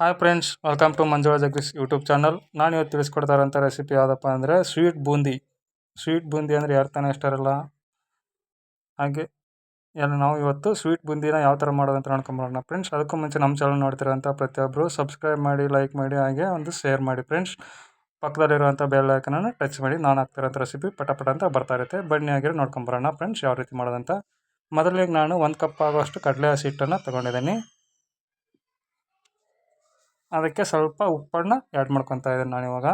Hi friends welcome to Manjula Jagadish YouTube channel ನಾನು ಇವತ್ತು ತಿಳಿಸ್ಕೊಡ್ತಾರಂಥ recipe ಯಾವುದಪ್ಪ ಅಂದರೆ ಸ್ವೀಟ್ ಬೂಂದಿ. ಸ್ವೀಟ್ ಬೂಂದಿ ಅಂದರೆ ಯಾರು ತಾನೇ ಇಷ್ಟ ಇರಲ್ಲ? ಹಾಗೆ, ಎಲ್ಲ ನಾವು ಇವತ್ತು ಸ್ವೀಟ್ ಬೂಂದಿನ ಯಾವ ಥರ ಮಾಡೋದಂತ ನೋಡ್ಕೊಂಬರೋಣ ಫ್ರೆಂಡ್ಸ್ ಅದಕ್ಕೂ ಮುಂಚೆ ನಮ್ಮ ಚಾನಲ್ ನೋಡ್ತಿರೋಂಥ ಪ್ರತಿಯೊಬ್ಬರು ಸಬ್ಸ್ಕ್ರೈಬ್ ಮಾಡಿ ಲೈಕ್ ಮಾಡಿ, ಹಾಗೆ ಒಂದು ಶೇರ್ ಮಾಡಿ ಫ್ರೆಂಡ್ಸ್ ಪಕ್ಕದಲ್ಲಿರುವಂಥ ಬೆಲ್ ಐಕನನ್ನು ಟಚ್ ಮಾಡಿ, ನಾನು ಹಾಕ್ತಿರೋಂಥ ರೆಸಿಪಿ ಪಟಪಟ ಪಟ ಅಂತ ಬರ್ತಾ ಇರುತ್ತೆ. ಬನ್ನಿ ಆಗಿರೋ ನೋಡ್ಕೊಂಬರೋಣ ಫ್ರೆಂಡ್ಸ್ ಯಾವ ರೀತಿ ಮಾಡೋದಂತ. ಮೊದಲಿಗೆ ನಾನು ಒಂದು ಕಪ್ ಆಗೋಷ್ಟು ಕಡಲೆ ಹಸಿ ಹಿಟ್ಟನ್ನು ತೊಗೊಂಡಿದ್ದೀನಿ. ಅದಕ್ಕೆ ಸ್ವಲ್ಪ ಉಪ್ಪನ್ನು ಆ್ಯಡ್ ಮಾಡ್ಕೊತಾ ಇದ್ದೀನಿ ನಾನಿವಾಗ.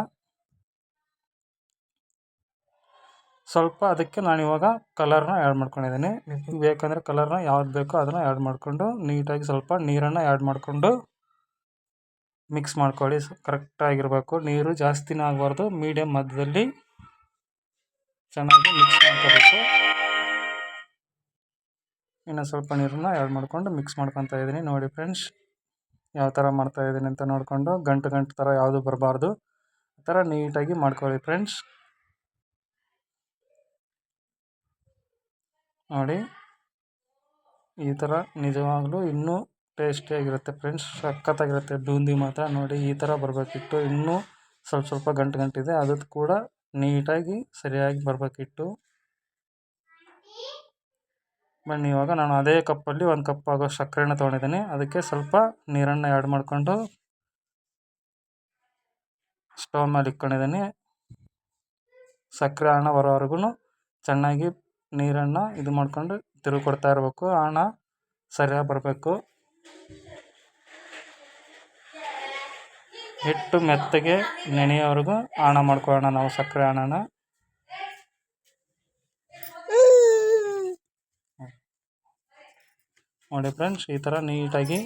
ಸ್ವಲ್ಪ ಅದಕ್ಕೆ ನಾನಿವಾಗ ಕಲರ್ನ ಆ್ಯಡ್ ಮಾಡ್ಕೊಂಡಿದ್ದೀನಿ. ನಿಮಗೆ ಬೇಕಂದರೆ ಕಲರ್ನ ಯಾವ್ದು ಬೇಕೋ ಅದನ್ನು ಆ್ಯಡ್ ಮಾಡಿಕೊಂಡು ನೀಟಾಗಿ ಸ್ವಲ್ಪ ನೀರನ್ನು ಆ್ಯಡ್ ಮಾಡಿಕೊಂಡು ಮಿಕ್ಸ್ ಮಾಡ್ಕೊಳ್ಳಿ. ಕರೆಕ್ಟಾಗಿರಬೇಕು ನೀರು ಜಾಸ್ತಿನೇ ಆಗಬಾರ್ದು. ಮೀಡಿಯಮ್ ಮಧ್ಯದಲ್ಲಿ ಚೆನ್ನಾಗಿ ಮಿಕ್ಸ್ ಮಾಡ್ಕೋಬೇಕು. ಇನ್ನು ಸ್ವಲ್ಪ ನೀರನ್ನು ಆ್ಯಡ್ ಮಾಡಿಕೊಂಡು ಮಿಕ್ಸ್ ಮಾಡ್ಕೊತಾ ಇದ್ದೀನಿ. ನೋಡಿ ಫ್ರೆಂಡ್ಸ್ ಯಾವ ಥರ ಮಾಡ್ತಾಯಿದ್ದೀನಿ ಅಂತ ನೋಡಿಕೊಂಡು ಗಂಟು ಗಂಟು ಥರ ಯಾವುದು ಬರಬಾರ್ದು. ಆ ಥರ ನೀಟಾಗಿ ಮಾಡ್ಕೊಳ್ಳಿ ಫ್ರೆಂಡ್ಸ್. ನೋಡಿ. ಈ ಥರ ನಿಜವಾಗ್ಲೂ ಇನ್ನೂ ಟೇಸ್ಟಿಯಾಗಿರುತ್ತೆ ಫ್ರೆಂಡ್ಸ್. ಸಖತ್ತಾಗಿರುತ್ತೆ. ಬೂಂದಿ ಮಾತ್ರ. ನೋಡಿ, ಈ ಥರ ಬರಬೇಕಿತ್ತು. ಇನ್ನೂ ಸ್ವಲ್ಪ ಸ್ವಲ್ಪ ಗಂಟು ಗಂಟಿದೆ ಅದು ಕೂಡ ನೀಟಾಗಿ, ಸರಿಯಾಗಿ ಬರಬೇಕಿತ್ತು. ಬನ್ನಿ, ಇವಾಗ ನಾನು ಅದೇ ಕಪ್ಪಲ್ಲಿ ಒಂದು ಕಪ್ ಆಗೋ ಸಕ್ಕರೆನ ತೊಗೊಂಡಿದ್ದೀನಿ. ಅದಕ್ಕೆ ಸ್ವಲ್ಪ ನೀರನ್ನು ಆ್ಯಡ್ ಮಾಡಿಕೊಂಡು ಸ್ಟವ್ ಮೇಲೆ ಇಟ್ಕೊಂಡಿದ್ದೀನಿ. ಸಕ್ಕರೆ ಹಣ ಬರೋವರೆಗೂ ಚೆನ್ನಾಗಿ ನೀರನ್ನು ಇದು ಮಾಡಿಕೊಂಡು ತಿರುಗಿ ಕೊಡ್ತಾ ಇರಬೇಕು. ಹಣ ಸರಿಯಾಗಿ ಬರಬೇಕು. ಹಿಟ್ಟು ಮೆತ್ತಗೆ ನೆನೆಯೋವರೆಗೂ ಹಣ ಮಾಡ್ಕೊಳ್ಳೋಣ ನಾವು ಸಕ್ಕರೆ ಹಣನ. ನೋಡಿ ಫ್ರೆಂಡ್ಸ್, ಈ ಥರ ನೀಟಾಗಿ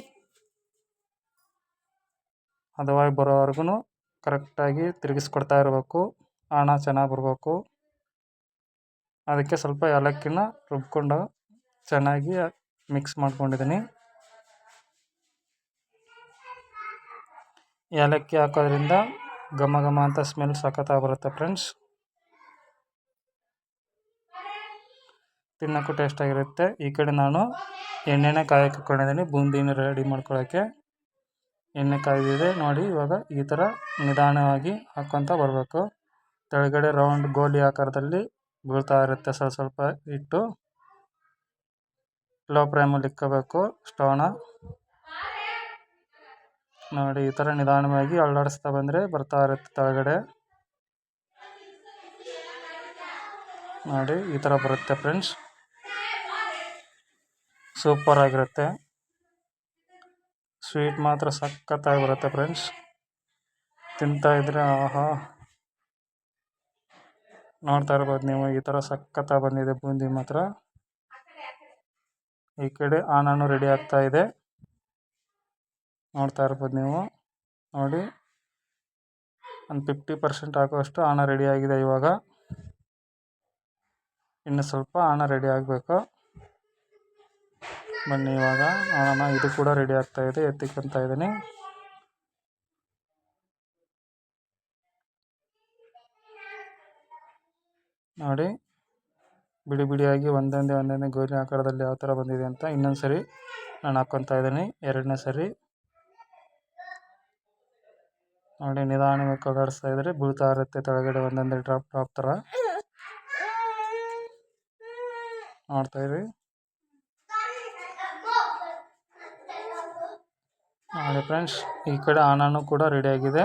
ಹದವಾಗಿ ಬರೋವರೆಗೂ ಕರೆಕ್ಟಾಗಿ ತಿರುಗಿಸ್ಕೊಡ್ತಾ ಇರಬೇಕು. ಹಣ ಚೆನ್ನಾಗಿ ಬರಬೇಕು. ಅದಕ್ಕೆ ಸ್ವಲ್ಪ ಏಲಕ್ಕಿನ ರುಬ್ಕೊಂಡು ಚೆನ್ನಾಗಿ ಮಿಕ್ಸ್ ಮಾಡ್ಕೊಂಡಿದ್ದೀನಿ. ಏಲಕ್ಕಿ ಹಾಕೋದ್ರಿಂದ ಘಮ ಘಮ ಅಂತ ಸ್ಮೆಲ್ ಸಖತ್ತಾಗಿ ಬರುತ್ತೆ ಫ್ರೆಂಡ್ಸ್. ತಿನ್ನೋಕ್ಕೂ ಟೇಸ್ಟಾಗಿರುತ್ತೆ ಈ ಕಡೆ ನಾನು ಎಣ್ಣೆನ ಕಾಯಕ್ಕೆ ಇಟ್ಕೊಂಡಿದ್ದೀನಿ ಬೂಂದಿನ ರೆಡಿ ಮಾಡ್ಕೊಳ್ಳೋಕ್ಕೆ ಎಣ್ಣೆ ಕಾಯ್ದಿದೆ. ನೋಡಿ, ಇವಾಗ ಈ ಥರ ನಿಧಾನವಾಗಿ ಹಾಕ್ಕೊತ ಬರಬೇಕು. ಕೆಳಗಡೆ ರೌಂಡ್ ಗೋಲಿ ಆಕಾರದಲ್ಲಿ ಬೀಳ್ತಾ ಇರುತ್ತೆ. ಸ್ವಲ್ಪ ಸ್ವಲ್ಪ ಇಟ್ಟು ಲೋ ಫ್ರೇಮಲ್ಲಿ ಇಕ್ಕೋಬೇಕು. ಸ್ಟೋನ ನೋಡಿ, ಈ ಥರ ನಿಧಾನವಾಗಿ ಅಳ್ಳಾಡಿಸ್ತಾ ಬಂದರೆ ಬರ್ತಾ ಇರುತ್ತೆ ಕೆಳಗಡೆ. ನೋಡಿ, ಈ ಥರ ಬರುತ್ತೆ ಫ್ರೆಂಡ್ಸ್. ಸೂಪರ್ ಆಗಿರುತ್ತೆ. ಸ್ವೀಟ್ ಮಾತ್ರ ಸಖತ್ತಾಗಿ ಬರುತ್ತೆ ಫ್ರೆಂಡ್ಸ್ ತಿಂತಾ ಇದ್ರೆ, ಆಹಾ. ನೋಡ್ತಾ ಇರ್ಬೋದು ನೀವು, ಈ ಥರ ಸಖತ್ತಾಗಿ ಬಂದಿದೆ ಬೂಂದಿ ಮಾತ್ರ. ಈ ಕಡೆ ಆನನ್ನು ರೆಡಿ ಆಗ್ತಾ ಇದೆ. ನೋಡ್ತಾ ಇರ್ಬೋದು ನೀವು. ನೋಡಿ. ಒಂದು ಫಿಫ್ಟಿ ಪರ್ಸೆಂಟ್ ಆನ ರೆಡಿ ಆಗಿದೆ ಇವಾಗ. ಇನ್ನು ಸ್ವಲ್ಪ ಆನ ರೆಡಿ ಆಗಬೇಕು. ಬನ್ನಿ ಇವಾಗ. ನೋಡೋಣ ಇದು ಕೂಡ ರೆಡಿ ಆಗ್ತಾ ಇದೆ. ಎತ್ತಿಕೊಂತ ಇದ್ದೀನಿ. ನೋಡಿ, ಬಿಡಿ ಬಿಡಿಯಾಗಿ ಒಂದೊಂದೇ ಒಂದೊಂದೇ ಗೋಲಿ ಆಕಾರದಲ್ಲಿ ಯಾವ ಥರ ಬಂದಿದೆ ಅಂತ ಇನ್ನೊಂದು ಸರಿ ನಾನು ಹಾಕ್ಕೊತಾ ಇದ್ದೀನಿ. ಎರಡನೇ ಸರಿ. ನೋಡಿ, ನಿಧಾನವಾಗಿ ಕಗಾಡಿಸ್ತಾ ಇದ್ರೆ ಬೀಳ್ತಾ ಇರುತ್ತೆ ಕೆಳಗಡೆ ಒಂದೊಂದೇ ಡ್ರಾಪ್ ಡ್ರಾಪ್ ಥರ. ನೋಡ್ತಾ ಇರಿ. ನೋಡಿ ಫ್ರೆಂಡ್ಸ್, ಈ ಕಡೆ ಆನಾನು ಕೂಡ ರೆಡಿಯಾಗಿದೆ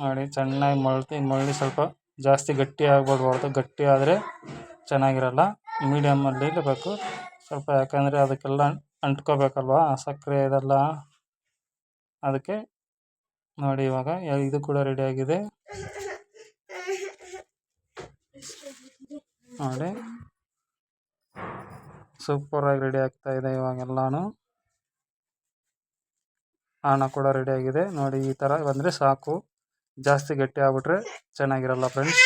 ನೋಡಿ, ಚೆನ್ನಾಗಿ ಮಳ್ತಿ ಮಳ್ಳಿ ಸ್ವಲ್ಪ ಜಾಸ್ತಿ ಗಟ್ಟಿ ಆಗ್ಬಾರ್ದು, ಗಟ್ಟಿ ಆದರೆ ಚೆನ್ನಾಗಿರಲ್ಲ. ಮೀಡಿಯಮಲ್ಲಿ ಇರಬೇಕು. ಸ್ವಲ್ಪ ಯಾಕಂದರೆ ಅದಕ್ಕೆಲ್ಲ ಅಂಟ್ಕೋಬೇಕಲ್ವ ಸಕ್ಕರೆ ಇದೆಲ್ಲ. ಅದಕ್ಕೆ ನೋಡಿ, ಇವಾಗ ಇದು ಕೂಡ ರೆಡಿಯಾಗಿದೆ ನೋಡಿ. ಸೂಪರಾಗಿ ರೆಡಿ ಆಗ್ತಾ ಇದೆ ಇವಾಗೆಲ್ಲನೂ. ಹಣ ಕೂಡ ರೆಡಿಯಾಗಿದೆ ನೋಡಿ, ಈ ಥರ ಬಂದರೆ ಸಾಕು. ಜಾಸ್ತಿ ಗಟ್ಟಿ ಆಗ್ಬಿಟ್ರೆ ಚೆನ್ನಾಗಿರಲ್ಲ ಫ್ರೆಂಡ್ಸ್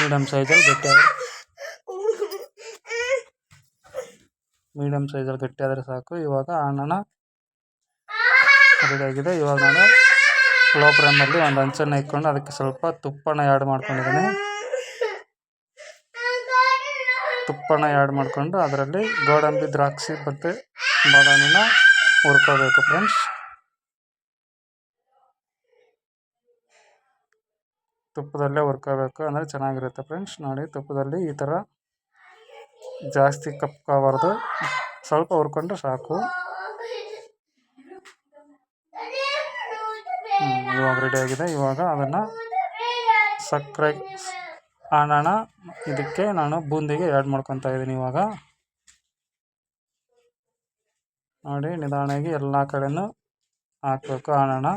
ಮೀಡಿಯಮ್ ಸೈಜಲ್ಲಿ ಗಟ್ಟಿ ಆದರೆ ಮೀಡಿಯಮ್ ಸೈಜಲ್ಲಿ ಗಟ್ಟಿ ಆದರೆ ಸಾಕು. ಇವಾಗ ಅನ್ನನ ರೆಡಿಯಾಗಿದೆ ಇವಾಗ ನಾನು ಲೋ ಫ್ರೇಮಲ್ಲಿ ಒಂದು ಹಂಚನ್ನು ಇಟ್ಕೊಂಡು ಅದಕ್ಕೆ ಸ್ವಲ್ಪ ತುಪ್ಪನ ಆ್ಯಡ್ ಮಾಡ್ಕೊಂಡಿದ್ದೀನಿ. ತುಪ್ಪನ ಆ್ಯಡ್ ಮಾಡಿಕೊಂಡು ಅದರಲ್ಲಿ ಗೋಡಂಬಿ, ದ್ರಾಕ್ಷಿ ಮತ್ತು ಬಾದಾಮಿನ ಹುರ್ಕೋಬೇಕು ಫ್ರೆಂಡ್ಸ್ ತುಪ್ಪದಲ್ಲೇ ಹುರ್ಕೋಬೇಕು ಅಂದರೆ ಚೆನ್ನಾಗಿರುತ್ತೆ ಫ್ರೆಂಡ್ಸ್ ನೋಡಿ ತುಪ್ಪದಲ್ಲಿ ಈ ಥರ ಜಾಸ್ತಿ ಕಪ್ಕೋಬಾರ್ದು ಸ್ವಲ್ಪ ಹುರ್ಕೊಂಡ್ರೆ ಸಾಕು. ಇವಾಗ ರೆಡಿ ಆಗಿದೆ. ಇವಾಗ ಅದನ್ನು ಸಕ್ಕರೆ ಆನಣ ಇದಕ್ಕೆ ನಾನು ಬೂಂದಿಗೆ ಆ್ಯಡ್ ಮಾಡ್ಕೊತಾ ಇದ್ದೀನಿ ಇವಾಗ. ನೋಡಿ ನಿಧಾನಾಗಿ ಎಲ್ಲ ಕಡೆನೂ ಹಾಕಬೇಕು ಹಣನ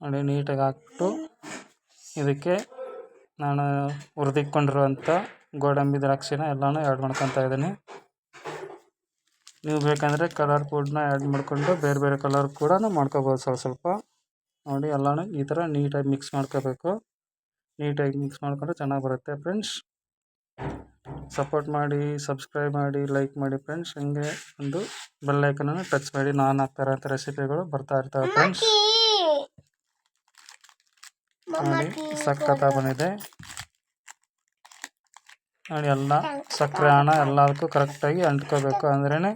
ನೋಡಿ, ನೀಟಾಗಿ ಹಾಕ್ಬಿಟ್ಟು ಇದಕ್ಕೆ ನಾನು ಹುರಿದಿಟ್ಕೊಂಡಿರುವಂಥ ಗೋಡಂಬಿ ದ್ರಾಕ್ಷಿನ ಎಲ್ಲನೂ ಆ್ಯಡ್ ಮಾಡ್ಕೊತಾ ಇದ್ದೀನಿ ನೀವು ಬೇಕಂದರೆ ಕಲರ್ ಫುಡ್ನ ಆ್ಯಡ್ ಮಾಡಿಕೊಂಡು ಬೇರೆ ಬೇರೆ ಕಲರ್ ಕೂಡ ಮಾಡ್ಕೋಬೋದು ಸ್ವಲ್ಪ ಸ್ವಲ್ಪ. ನೋಡಿ ಎಲ್ಲನೂ ಈ ಥರ ನೀಟಾಗಿ ಮಿಕ್ಸ್ ಮಾಡ್ಕೋಬೇಕು. ನೀಟಾಗಿ ಮಿಕ್ಸ್ ಮಾಡಿಕೊಂಡ್ರೆ ಚೆನ್ನಾಗಿ ಬರುತ್ತೆ ಫ್ರೆಂಡ್ಸ್ ಸಪೋರ್ಟ್ ಮಾಡಿ ಸಬ್ಸ್ಕ್ರೈಬ್ ಮಾಡಿ ಲೈಕ್ ಮಾಡಿ ಫ್ರೆಂಡ್ಸ್ ಹಿಂಗೆ ಒಂದು ಬೆಲ್ ಅನ್ನು ಟಚ್ ಮಾಡಿ ನಾನು ಹಾಕ್ತಾರೆ ಅಂತ ರೆಸಿಪಿಗಳು ಬರ್ತಾ ಇರ್ತವೆ ಫ್ರೆಂಡ್ಸ್ ನೋಡಿ ಸಖತ್ತ ಬಂದಿದೆ. ನೋಡಿ ಎಲ್ಲ ಸಕ್ಕರೆ ಹಣ ಎಲ್ಲದಕ್ಕೂ ಕರೆಕ್ಟಾಗಿ ಅಂಟ್ಕೋಬೇಕು ಅಂದ್ರೇ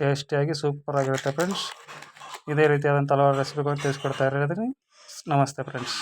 ಟೇಸ್ಟಿಯಾಗಿ ಸೂಪರ್ ಆಗಿರುತ್ತೆ ಫ್ರೆಂಡ್ಸ್. ಇದೇ ರೀತಿಯಾದಂಥ ಹಲವಾರು ರೆಸಿಪಿಗಳು ತಿಳಿಸ್ಕೊಡ್ತಾ ಇರೋದ್ರಿ ನಮಸ್ತೆ ಫ್ರೆಂಡ್ಸ್.